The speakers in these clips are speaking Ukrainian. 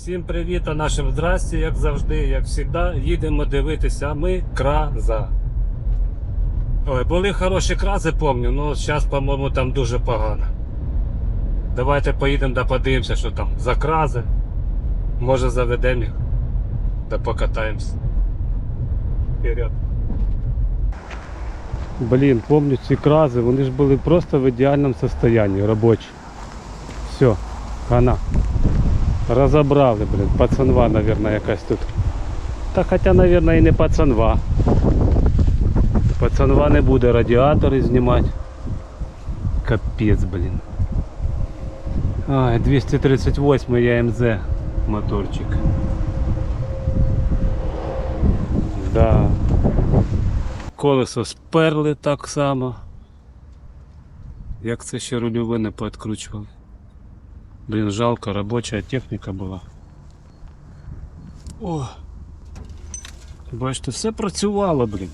Всім привіт, а нашим здрасті, як завжди, як завжди, їдемо дивитися, ми краза. Ой, були хороші крази, пам'ятаю, але зараз, по-моєму, там дуже погано. Давайте поїдемо да подивимося, що там за крази. Може заведемо їх. Да покатаємося. Вперед. Блін, помню ці крази, вони ж були просто в ідеальному стані, робочі. Все, хана. Разобрали, блин, пацанва, наверное, якась тут. Та хоча, наверное, і не пацанва. Пацанва не буде радіатори знімати. Капець, блін. Ай, 238 ЯМЗ моторчик. Да. Колесо сперли так само. Як це ще рульове не. Блін, жалко, робоча техніка була. О! Бачите, все працювало, блін.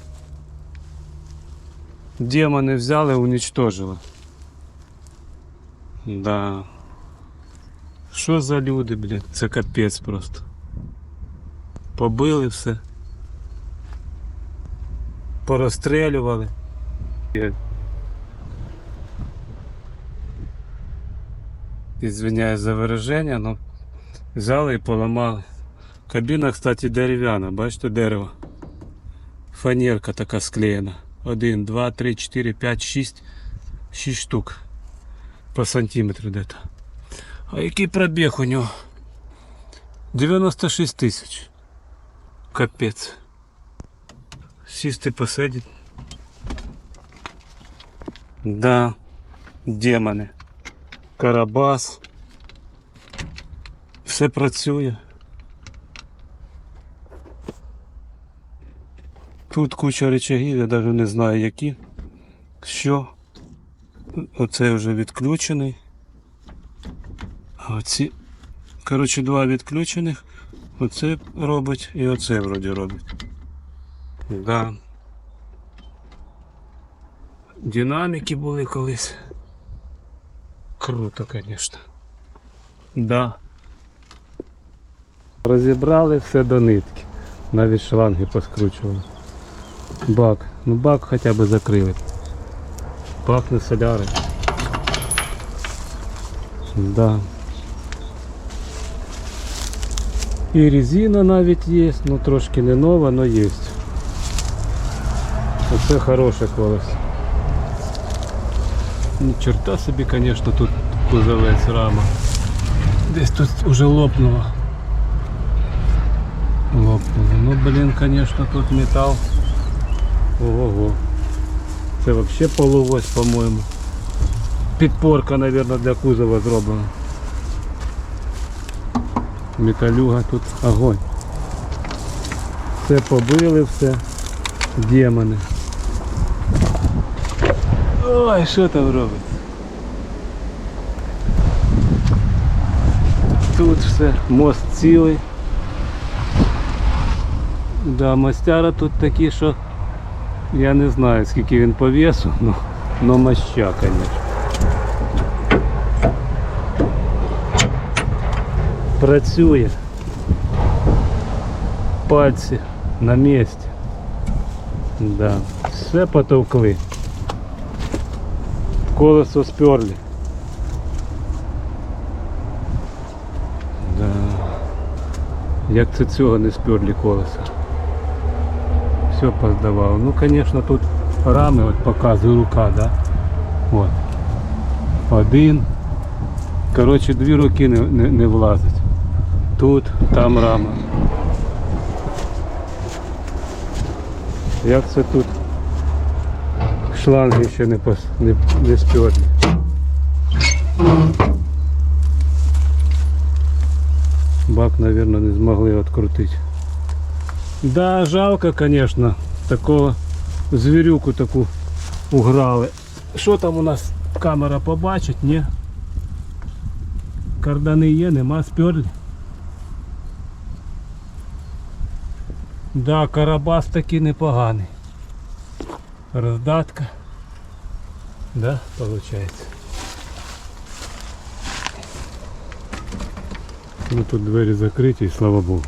Демони взяли, уничтожили. Да. Що за люди, блін? Це капець просто. Побили все. Порозстрілювали. Извиняюсь за выражение, но взяли і поламали. Кабіна, кстати, дерев'яна, бачите дерево. Фанерка така склеєна. 1, 2, 3, 4, 5, 6. 6 штук. По сантиметру где-то. А який пробіг у нього? 96 тисяч. Капець. Сісти посидіть. Да, демони. Карабас. Все працює. Тут куча речагів, я навіть не знаю які. Що? Оцей вже відключений. А оці. Коротше, два відключених. Оце робить і оце вроді робить. Да. Динаміки були колись. Круто, конечно. Да. Розібрали все до нитки. Навіть шланги поскручували. Бак. Ну бак хоча б закрили. Пахне соляри. Да. І резина навіть є, ну трошки не нова, але є. Оце хороше колесо. Ні черта собі, конечно, тут кузовець рама. Десь тут уже лопнуло. Лопнуло. Ну блін, конечно, тут метал. Ого. Це вообще полуось, по-моєму. Підпорка, наверное, для кузова зроблена. Металюга тут огонь. Все побили, все. Демони. Ой, що там робить? Тут все, мост цілий. Да, мастяра тут такі, що я не знаю скільки він по весу, но, но моща, конечно. Працює. Пальці на місці. Да. Все потовкли. Колесо сперли. Да. Як це цього не сперли колеса? Все поздавало. Ну, конечно, тут рами от показує рука, да? От. Один. Коротше, дві руки не, не, не влазить. Тут, там рама. Як це тут? Шланги ще не, пос, не, не сперли. Бак, наверное, не змогли відкрутити. Да, жалко, конечно, такого звірюку таку уграли. Що там у нас камера побачить, ні? Кардани є, нема, сперли. Да, карабас такий непоганий. Роздатка. Да, получается. Ну тут двері закриті і слава Богу.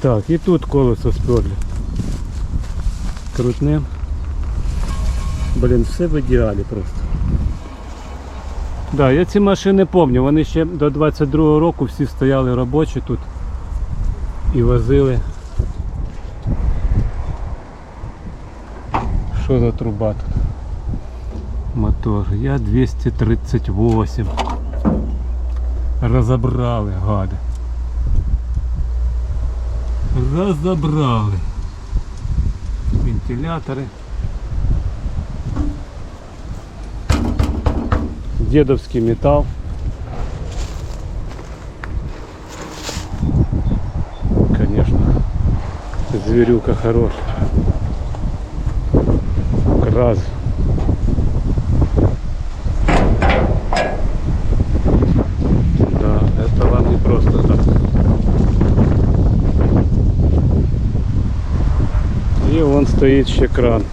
Так, і тут колесо сперли. Крутнем. Блін, все в ідеалі просто. Да, я ці машини пам'ятаю, вони ще до 22-го року всі стояли робочі тут і возили. Що за труба тут? Мотор. Я 238. разобрали, гады, разобрали вентиляторы, дедовский металл, Конечно, зверюка хорошая. Краз. Стоит ще кран.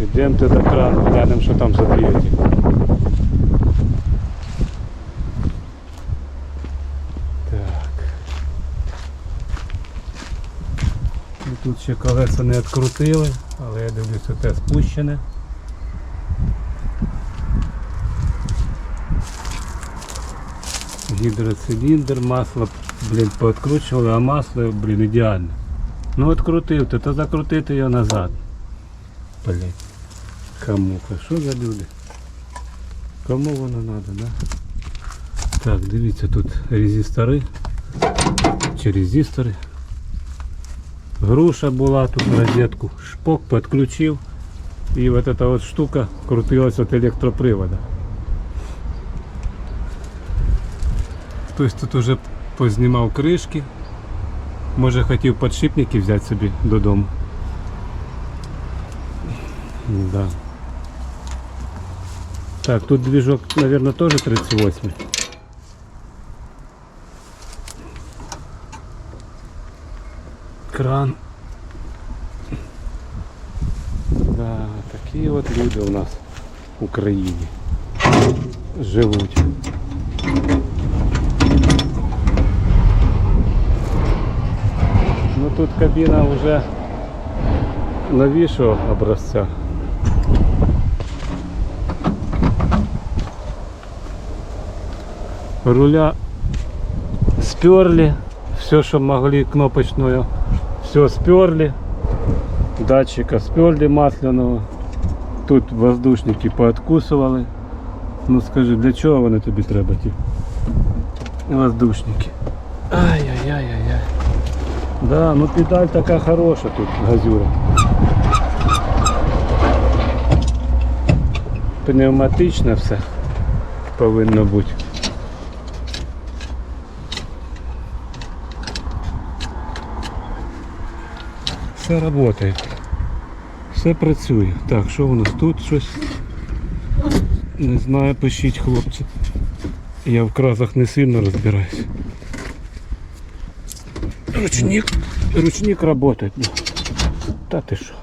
Йдемте до крану, глянемо, що там за двигатель. Так. І тут ще колеса не відкрутили, але я дивлюся, те спущене. Гідроциліндр, масло, блін, пооткручували, а масло, блін, ідеальне. Ну відкрутив, то, то закрутити його назад. Блін. Кому-ка, що за люди? Кому воно треба, да? Так, дивіться, тут резистори. Чи резистори. Груша була, тут розетку. Шпок підключив. І вот эта вот штука крутилась від електропривода. Хтось тут уже познімав кришки. Може хотів подшипники взяти собі додому. Да. Так, тут движок, наверное, тоже 38. Кран. Да, такие вот люди у нас в Украине живут. Тут кабина уже новішого образця. Руля сперли, все, что могли кнопочную, все сперли. Датчика сперли масляного. Тут воздушники пооткусували. Ну скажи, для чого вони тобі треба ті? Воздушники. Да, ну педаль така хороша тут, газюра. Пневматично все повинно бути. Все працює. Все працює. Так, що у нас тут щось? Не знаю, пишіть хлопці. Я в кразах не сильно розбираюсь. Ручник, ручник работает. Та ти що?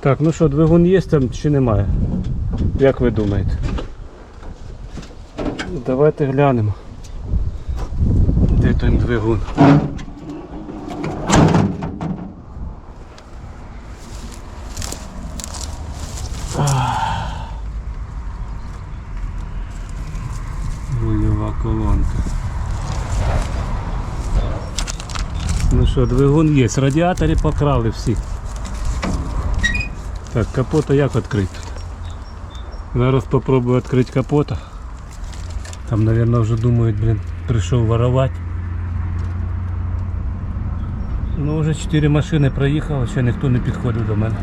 Так, ну що, двигун є там чи немає? Як ви думаєте? Давайте глянемо. Де той двигун? Рульова колонка. Що, двигун є. Радіаторі покрали всі. Так, капота як відкрити? Зараз попробую відкрити капота. Там, мабуть, вже думають, блін, прийшов воровати. Ну, вже 4 машини проїхало, ще ніхто не підходив до мене.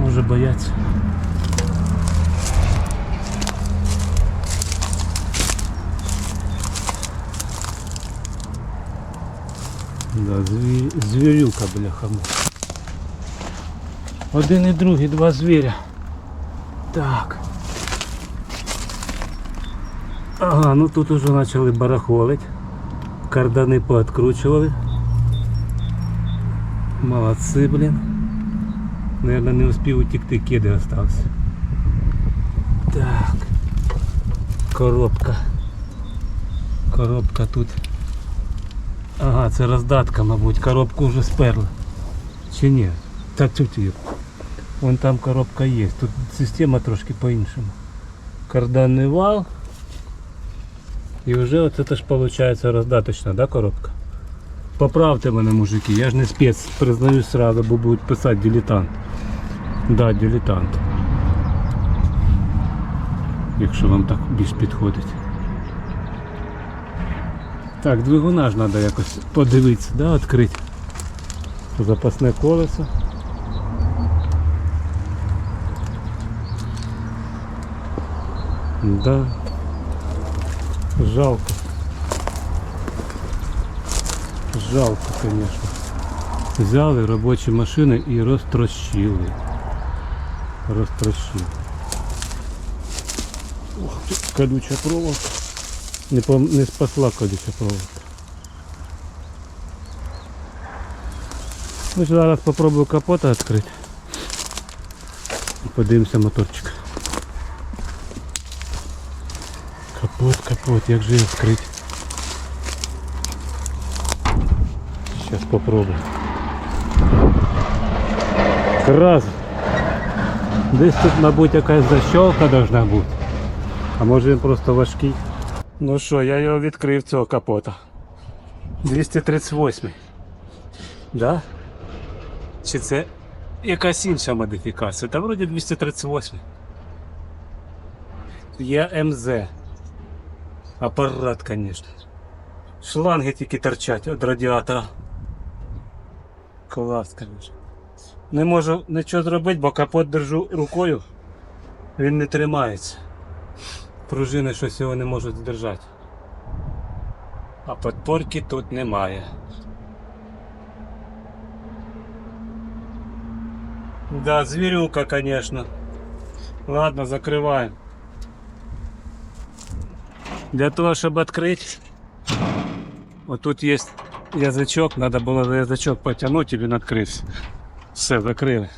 Може бояться. Да, зві... звірюка, бляха. Один і другий, два звіря. Так. Ага, ну тут уже почали барахолить. Кардани пооткручували. Молодці, блін. Наверное, не успів утекти, кеди остався. Так. Коробка. Коробка тут. Ага, це роздатка, мабуть. Коробку вже сперли. Чи ні? Та тут є. Вон там коробка є. Тут система трошки по-іншому. Карданний вал. І вже от це ж виходить роздаточна, да, коробка? Поправте мене, мужики, я ж не спец, признаюсь сразу, бо будуть писати дилетант. Да, дилетант. Якщо вам так більш підходить. Так, двигуна ж треба якось подивитися, да, відкрити. Запасне колесо. Да. Жалко. Жалко, конечно. Взяли робочі машини і розтрощили. Розтрощили. Ох, тут колюча проволока. Не, пом- не спасла колюча проволока. Ну, зараз попробую капота відкрити. І подивимося моторчик. Капот, капот, як же його відкрити? Сейчас попробую. Раз. Десь тут, мабуть, якась защолка должна бути. А може він просто важкий. Ну що, я його відкрив цього капота. 238. Да? Чи це якась інша модифікація? Та вроді 238. Є МЗ. Апарат, звісно. Шланги тільки торчать від радіатора. Клас, звісно. Не можу нічого зробити, бо капот держу рукою. Він не тримається. Пружини щось його не можуть здержати. А подпорки тут немає. Да, зверюка, конечно. Ладно, закрываем. Для того, щоб відкрити, отут є язичок, треба було за язичок потягнути і він відкрився. Все, закрили.